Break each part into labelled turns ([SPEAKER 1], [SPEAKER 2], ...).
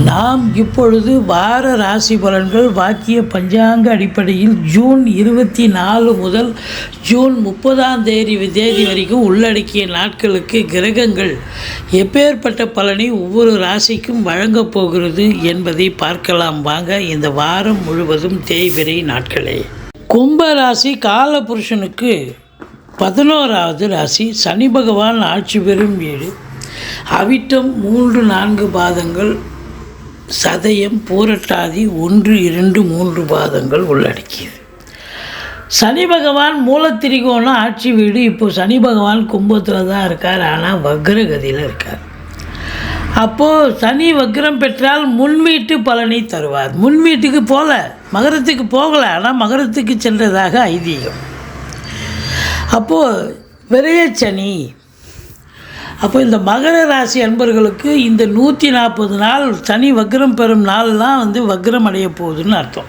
[SPEAKER 1] நாம் இப்பொழுது வார ராசி பலன்கள் வாக்கிய பஞ்சாங்க அடிப்படையில் ஜூன் இருபத்தி நாலு முதல் ஜூன் முப்பதாம் தேதி தேதி வரைக்கும் உள்ளடக்கிய நாட்களுக்கு கிரகங்கள் எப்பேற்பட்ட பலனை ஒவ்வொரு ராசிக்கும் வழங்கப் போகிறது என்பதை பார்க்கலாம். வாங்க இந்த வாரம் முழுவதும் தேய்பிரை நாட்களே. கும்ப ராசி காலபுருஷனுக்கு பதினோராவது ராசி. சனி பகவான் ஆட்சி பெறும் வீடு. அவிட்டம் மூன்று நான்கு பாதங்கள். சதயம் பூரட்டாதி ஒன்று இரண்டு மூன்று பாதங்கள் உள்ளடக்கியது. சனி பகவான் மூலத்திரிகோணம் ஆட்சி வீடு இப்போ சனி பகவான் கும்பத்தில் தான் இருக்கார் ஆனால் வக்ரகதியில் இருக்கார். அப்போது சனி வக்ரம் பெற்றால் முன்வீட்டு பலனை தருவார். முன்வீட்டுக்கு போகல மகரத்துக்கு போகலை ஆனால் மகரத்துக்கு சென்றதாக ஐதீகம். அப்போது விரயச்சனி அப்போ இந்த மகர ராசி அன்பர்களுக்கு இந்த நூற்றி நாற்பது நாள் சனி வக்ரம் பெறும் நாள்லாம் வந்து வக்ரம் அடைய போகுதுன்னு அர்த்தம்.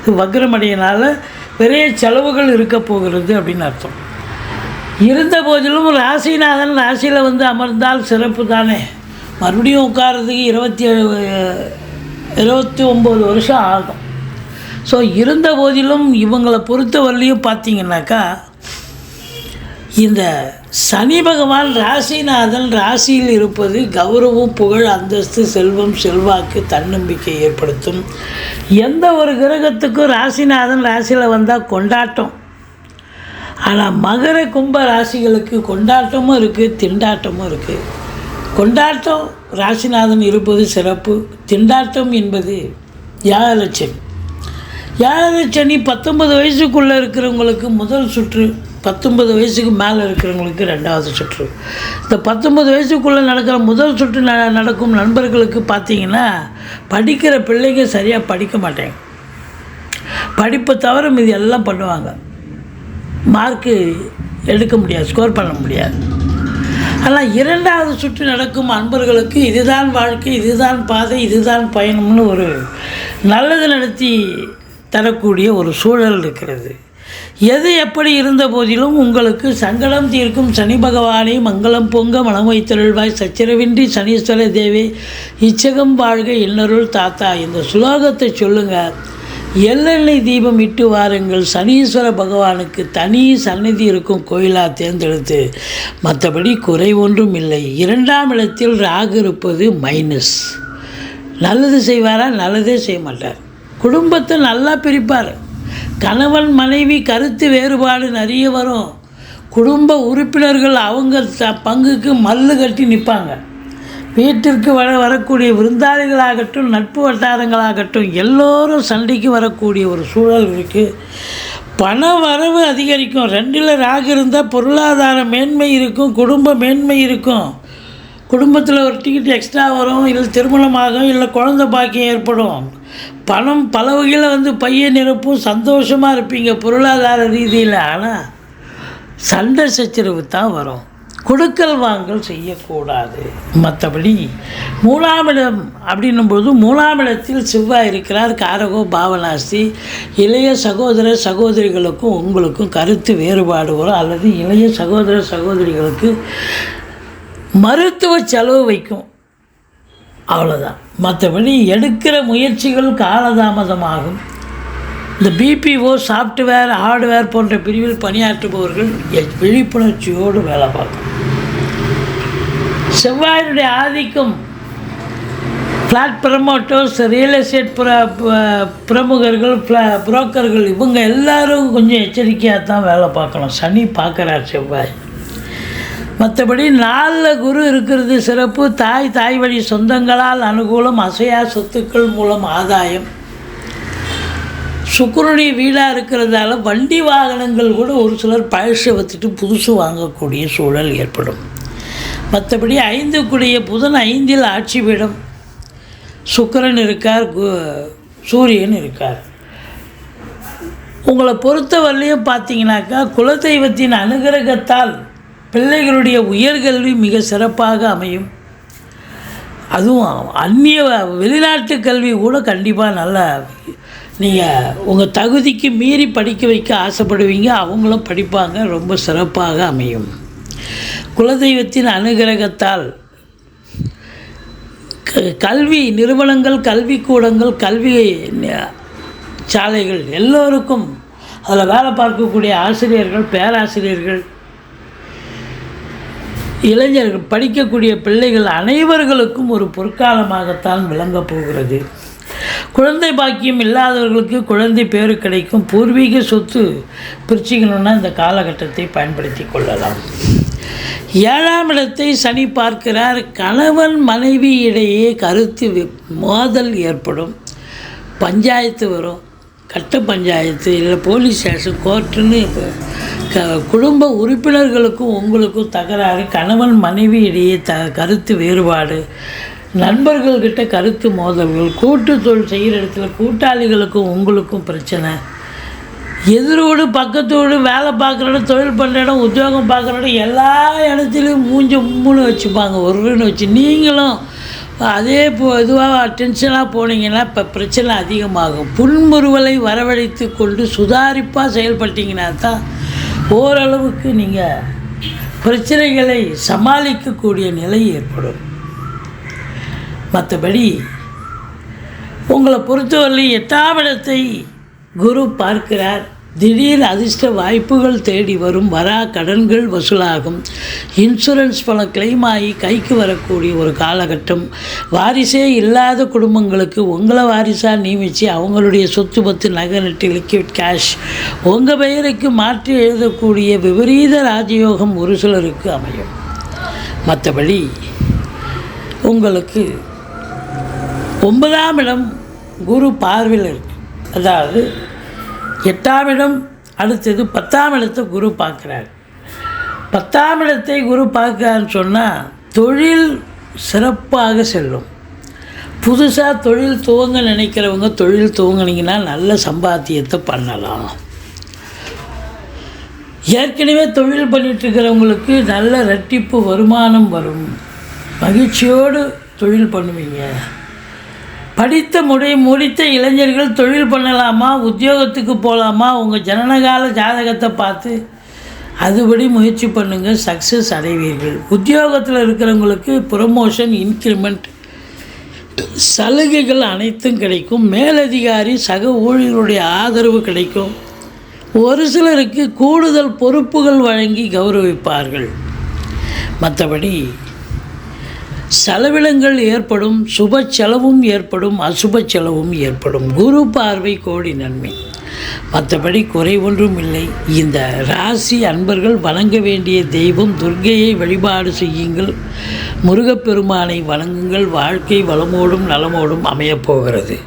[SPEAKER 1] இது வக்ரம் அடையனால பெரிய செலவுகள் இருக்க போகிறது அப்படின்னு அர்த்தம். இருந்த போதிலும் ராசிநாதன் ராசியில் வந்து அமர்ந்தால் சிறப்பு தானே. மறுபடியும் உட்கார்றதுக்கு இருபத்தி இருபத்தி ஒம்பது வருஷம் ஆகும். ஸோ இருந்த போதிலும் இவங்களை பொறுத்தவரையிலையும் பார்த்தீங்கன்னாக்கா இந்த சனி பகவான் ராசிநாதன் ராசியில் இருப்பது கௌரவம் புகழ் அந்தஸ்து செல்வம் செல்வாக்கு தன்னம்பிக்கை ஏற்படுத்தும். எந்த ஒரு கிரகத்துக்கும் ராசிநாதன் ராசியில் வந்தால் கொண்டாட்டம். ஆனால் மகர கும்ப ராசிகளுக்கு கொண்டாட்டமும் இருக்குது திண்டாட்டமும் இருக்குது கொண்டாட்டம் ராசிநாதன் இருப்பது சிறப்பு. திண்டாட்டம் என்பது யாழச்சனி யாழச்சனி பத்தொன்பது வயசுக்குள்ளே இருக்கிறவங்களுக்கு முதல் சுற்று பத்தொன்பது வயசுக்கு மேலே இருக்கிறவங்களுக்கு ரெண்டாவது சுற்று. இந்த பத்தொன்பது வயசுக்குள்ளே நடக்கிற முதல் சுற்று ந நடக்கும் நண்பர்களுக்கு பார்த்தீங்கன்னா படிக்கிற பிள்ளைங்க சரியாக படிக்க மாட்டாங்க. படிப்பை தவிர மீதி எல்லாம் பண்ணுவாங்க. மார்க்கு எடுக்க முடியாது ஸ்கோர் பண்ண முடியாது. ஆனால் இரண்டாவது சுற்று நடக்கும் அன்பர்களுக்கு இதுதான் வாழ்க்கை இதுதான் பாதை இதுதான் பயணம்னு ஒரு நல்லது நடத்தி தரக்கூடிய ஒரு சூழல் இருக்கிறது. எது எப்படி இருந்த போதிலும் உங்களுக்கு சங்கடம் தீர்க்கும் சனி பகவானே மங்களம் பொங்க மனம் வைத்தருள்வாய் சச்சரவின்றி சனீஸ்வர தேவி இச்சகம் வாழ்க இன்னருள் தாத்தா இந்த சுலோகத்தை சொல்லுங்கள் எள்ளெண்ணெய் தீபம் இட்டு வாருங்கள். சனீஸ்வர பகவானுக்கு தனி சன்னதி இருக்கும் கோயிலாக தேர்ந்தெடுத்து. மற்றபடி குறை ஒன்றும் இல்லை. இரண்டாம் இடத்தில் ராகு இருப்பது மைனஸ் நல்லது செய்வாரா? நல்லதே செய்ய மாட்டார். குடும்பத்தை நல்லா பிரிப்பார். கணவன் மனைவி கருத்து வேறுபாடு நிறைய வரும். குடும்ப உறுப்பினர்கள் அவங்க த பங்குக்கு மல்லு கட்டி நிற்பாங்க வீட்டிற்கு வர வரக்கூடிய விருந்தாளிகளாகட்டும் நட்பு வட்டாரங்களாகட்டும் எல்லோரும் சண்டைக்கு வரக்கூடிய ஒரு சூழல் இருக்குது பண வரவு அதிகரிக்கும். ரெண்டில் ராகு இருந்தால் பொருளாதார மேன்மை இருக்கும் குடும்ப மேன்மை இருக்கும். குடும்பத்தில் ஒரு டிக்கெட் எக்ஸ்ட்ரா வரும் இல்லை திருமணமாகும் இல்லை குழந்த பாக்கியம் ஏற்படும். பணம் பல வகையில் வந்து பையன் நிரப்பும் சந்தோஷமாக இருப்பீங்க பொருளாதார ரீதியில். ஆனால் சண்டை சச்சரவு தான் வரும். கொடுக்கல் வாங்கல் செய்யக்கூடாது. மற்றபடி மூலாமிடம் அப்படின்னும்போது மூலாமிடத்தில் செவ்வாய் இருக்கிறார். காரகோ பாவனாஸ்தி இளைய சகோதர சகோதரிகளுக்கும் உங்களுக்கும் கருத்து வேறுபாடு வரும். அல்லது இளைய சகோதர சகோதரிகளுக்கு மருத்துவ செலவு வைக்கும். அவ்வளோதான் மற்றபடி எடுக்கிற முயற்சிகள் காலதாமதமாகும். இந்த பிபிஓ சாஃப்ட்வேர் ஹார்ட்வேர் போன்ற பிரிவில் பணியாற்றுபவர்கள் எ- விழிப்புணர்ச்சியோடு வேலை பார்க்கணும் செவ்வாயினுடைய ஆதிக்கம் ஃப்ளாட் ப்ரமோட்டர்ஸ் ரியல் எஸ்டேட் ப்ர ப- பிரமுகர்கள் ஃப்ளா புரோக்கர்கள் இவங்க எல்லோரும் கொஞ்சம் எச்சரிக்கையாக தான் வேலை பார்க்கணும். சனி பார்க்குறார் செவ்வாய். மற்றபடி நாளில் குரு இருக்கிறது சிறப்பு. தாய் தாய் வழி சொந்தங்களால் அனுகூலம் அசையா சொத்துக்கள் மூலம் ஆதாயம். சுக்கரனுடைய வீடாக இருக்கிறதால வண்டி வாகனங்கள் கூட ஒரு சிலர் பழசை வச்சுட்டு புதுசு வாங்கக்கூடிய சூழல் ஏற்படும். மற்றபடி ஐந்து கூடிய புதன் ஐந்தில் ஆட்சி பீடம். சுக்கரன் இருக்கார் கு- சூரியன் இருக்கார். உங்களை பொறுத்தவரையிலையும் பார்த்தீங்கன்னாக்கா குலதெய்வத்தின் அனுகிரகத்தால் பிள்ளைகளுடைய உயர்கல்வி மிக சிறப்பாக அமையும். அதுவும் அந்நிய வெளிநாட்டு கல்வி கூட கண்டிப்பாக நல்லா நீங்கள் உங்கள் தகுதிக்கு மீறி படிக்க வைக்க ஆசைப்படுவீங்க அவங்களும் படிப்பாங்க ரொம்ப சிறப்பாக அமையும். குலதெய்வத்தின் அனுகிரகத்தால் க- கல்வி நிறுவனங்கள் கல்விக்கூடங்கள் கல்வி சாலைகள் எல்லோருக்கும் அதில் வேலை பார்க்கக்கூடிய ஆசிரியர்கள் பேராசிரியர்கள் இளைஞர்கள் படிக்கக்கூடிய பிள்ளைகள் அனைவர்களுக்கும் ஒரு பொற்காலமாகத்தான் விளங்கப் போகிறது. குழந்தை பாக்கியம் இல்லாதவர்களுக்கு குழந்தை பேரு கிடைக்கும். பூர்வீக சொத்து பிரிச்சுக்கணுன்னா இந்த காலகட்டத்தை பயன்படுத்தி கொள்ளலாம். ஏழாம் இடத்தை சனி பார்க்கிறார். கணவன் மனைவி இடையே கருத்து மோதல் ஏற்படும். பஞ்சாயத்து வரும். கட்ட பஞ்சாயத்து இல்லை போலீஸ் ஸ்டேஷன் கோர்ட்டுன்னு க குடும்ப உறுப்பினர்களுக்கும் உங்களுக்கும் தகராறு கணவன் மனைவி இடையே த கருத்து வேறுபாடு நண்பர்கள்கிட்ட கருத்து மோதல்கள் கூட்டு தொழில் செய்கிற இடத்துல கூட்டாளிகளுக்கும் உங்களுக்கும் பிரச்சனை. எதிரோடு பக்கத்தோடு வேலை பார்க்குற இடம் தொழில் பண்ணுற இடம் உத்தியோகம் பார்க்குற இடம் எல்லா இடத்துலையும் மூஞ்ச மூணு வச்சுப்பாங்க ஒருன்னு வச்சு. நீங்களும் அதே போ இதுவாக டென்ஷனாக போனீங்கன்னா இப்போ பிரச்சனை அதிகமாகும். புன்முறுவலை வரவழைத்து கொண்டு சுதாரிப்பாக செயல்பட்டீங்கன்னா தான் ஓரளவுக்கு நீங்கள் பிரச்சனைகளை சமாளிக்கக்கூடிய நிலை ஏற்படும். மற்றபடி உங்களை பொறுத்தவரையில் எட்டாம் இடத்தை குரு பார்க்கிறார். திடீர் அதிர்ஷ்ட வாய்ப்புகள் தேடி வரும் வரா கடன்கள் வசூலாகும். இன்சூரன்ஸ் பணம் கிளைம் ஆகி கைக்கு வரக்கூடிய ஒரு காலகட்டம். வாரிசே இல்லாத குடும்பங்களுக்கு உங்களை வாரிசாக நியமித்து அவங்களுடைய சொத்து பத்து நகை நட்டு லிக்விட் கேஷ் உங்கள் பெயருக்கு மாற்றி எழுதக்கூடிய விபரீத ராஜயோகம் ஒரு சிலருக்கு அமையும். மற்றபடி உங்களுக்கு ஒன்பதாம் இடம் குரு பார்வையில் இருக்கு. அதாவது எட்டாம் இடம் அடுத்தது பத்தாம் இடத்தை குரு பார்க்குறார். பத்தாம் இடத்தை குரு பார்க்கறான்னு சொன்னால் தொழில் சிறப்பாக செல்லும். புதுசாக தொழில் துவங்க நினைக்கிறவங்க தொழில் துவங்கினீங்கன்னா நல்ல சம்பாத்தியத்தை பண்ணலாம். ஏற்கனவே தொழில் பண்ணிகிட்ருக்கிறவங்களுக்கு நல்ல ரெட்டிப்பு வருமானம் வரும். மகிழ்ச்சியோடு தொழில் பண்ணுவீங்க. படித்த முடி முடித்த இளைஞர்கள் தொழில் பண்ணலாமா உத்தியோகத்துக்கு போகலாமா உங்கள் ஜனனகால ஜாதகத்தை பார்த்து அதுபடி முயற்சி பண்ணுங்கள் சக்ஸஸ் அடைவீர்கள். உத்தியோகத்தில் இருக்கிறவங்களுக்கு ப்ரொமோஷன் இன்க்ரிமெண்ட் சலுகைகள் அனைத்தும் கிடைக்கும். மேலதிகாரி சக ஊழியர்களுடைய ஆதரவு கிடைக்கும். ஒரு சிலருக்கு கூடுதல் பொறுப்புகள் வழங்கி கௌரவிப்பார்கள். மற்றபடி செலவினங்கள் ஏற்படும் சுப செலவும் ஏற்படும் அசுப செலவும் ஏற்படும். குரு பார்வை கோடி நன்மை. மற்றபடி குறை ஒன்றும் இல்லை. இந்த ராசி அன்பர்கள் வணங்க வேண்டிய தெய்வம் துர்க்கையை வழிபாடு செய்யுங்கள். முருகப்பெருமானை வணங்குங்கள். வாழ்க்கை வளமோடும் நலமோடும் அமையப் போகிறது.